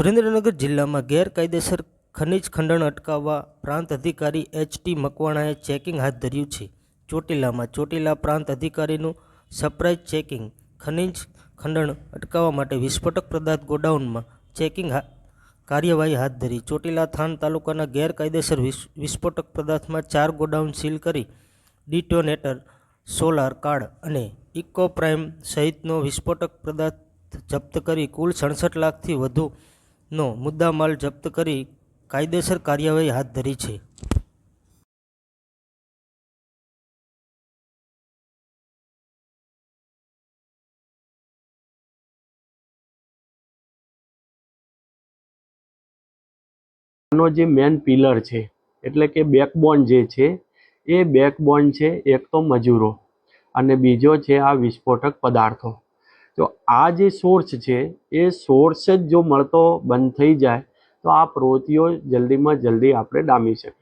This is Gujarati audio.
સુરેન્દ્રનગર જિલ્લામાં ગેરકાયદેસર ખનીજ ખંડણ અટકાવવા પ્રાંત અધિકારી એચ ટી મકવાણાએ ચેકિંગ હાથ ધર્યું છે. ચોટીલામાં ચોટીલા પ્રાંત અધિકારીનું સરપ્રાઇઝ ચેકિંગ, ખનીજ ખંડણ અટકાવવા માટે વિસ્ફોટક પદાર્થ ગોડાઉનમાં ચેકિંગ કાર્યવાહી હાથ ધરી. ચોટીલા થાન તાલુકાના ગેરકાયદેસર વિસ- વિસ્ફોટક પદાર્થમાં ચાર ગોડાઉન સીલ કરી ડિટોનેટર, સોલાર કાર્ડ અને ઇકો પ્રાઇમ સહિતનો વિસ્ફોટક પદાર્થ જપ્ત કરી કુલ સડસઠ લાખથી વધુનો મુદ્દામાલ જપ્ત કરી કાયદેસર કાર્યવાહી હાથ ધરી છે. આનો જે મેન પિલર છે, એટલે કે બેકબોન જે છે, એ બેકબોન છે એક તો મજૂરો અને બીજો છે આ વિસ્ફોટક પદાર્થો. તો આ જે સોર્સ છે, એ સોર્સ જ જો મળતો બંધ થઈ જાય, તો આ પ્રવૃત્તિઓ જલ્દીમાં જલ્દી આપણે ડામી શકીએ.